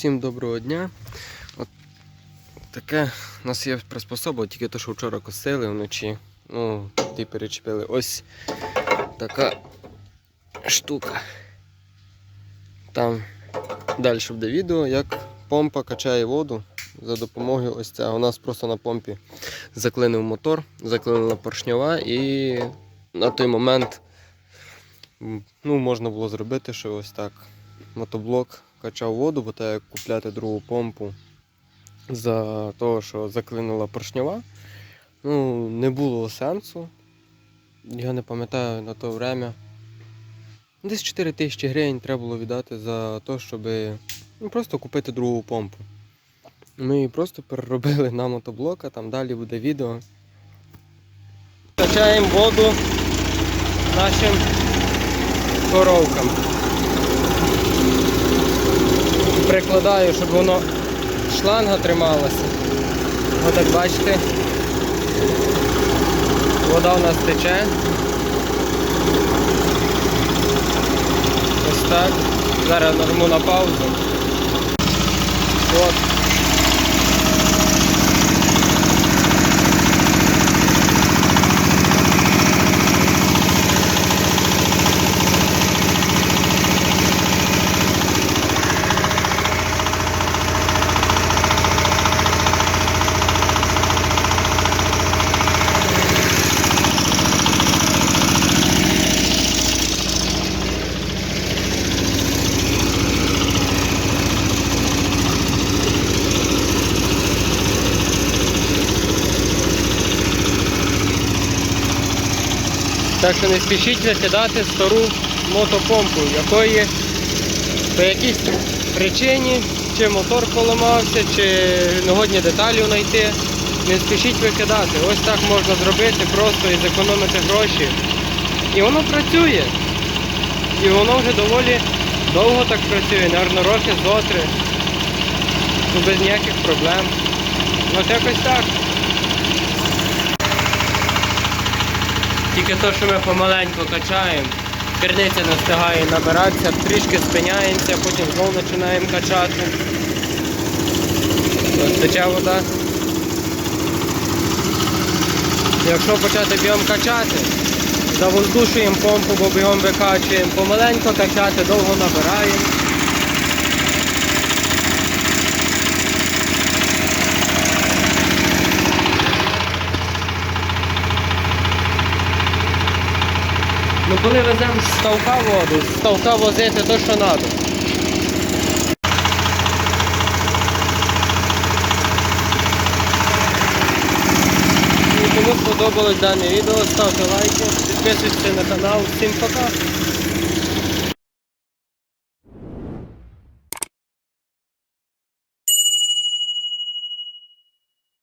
Всім доброго дня. От таке у нас є приспособа, тільки те, що вчора косили вночі. Ну, ті перечепили. Ось така штука. Там далі буде відео, як помпа качає воду за допомогою ось цього. У нас просто на помпі заклинив мотор, заклинила поршньова і на той момент ну, можна було зробити, що ось так мотоблок качав воду, бо так як купляти другу помпу за того, що заклинула поршньова. Ну, не було сенсу. Я не пам'ятаю на то время. Десь 4 тисячі гривень треба було віддати за те, щоб ну, просто купити другу помпу. Ми її просто переробили на мотоблок, а там далі буде відео. Качаємо воду нашим коровкам. Прикладаю, щоб воно шланга трималася. Отак бачите. Вода у нас тече. Ось так. Зараз нажму на паузу. От. Так що не спішіть викидати стару мотопомпу, якої по якійсь причині, чи мотор поламався, чи нагодні деталі знайти. Не спішіть викидати. Ось так можна зробити просто і зекономити гроші. І воно працює. І воно вже доволі довго так працює, наверно, роки зо-три. Без ніяких проблем. От якось так. Тільки то, що ми помаленьку качаємо, керниця не встигає набиратися, трішки спиняємося, потім знову починаємо качати. Ось тече вода. Якщо почати бігом качати, завоздушуємо помпу, бо бігом викачуємо, помаленьку качати, довго набираємо. Ну коли веземо з ставка воду, з ставка возити то, що треба. Кому сподобалось дане відео, ставте лайки, підписуйтесь на канал. Всім пока!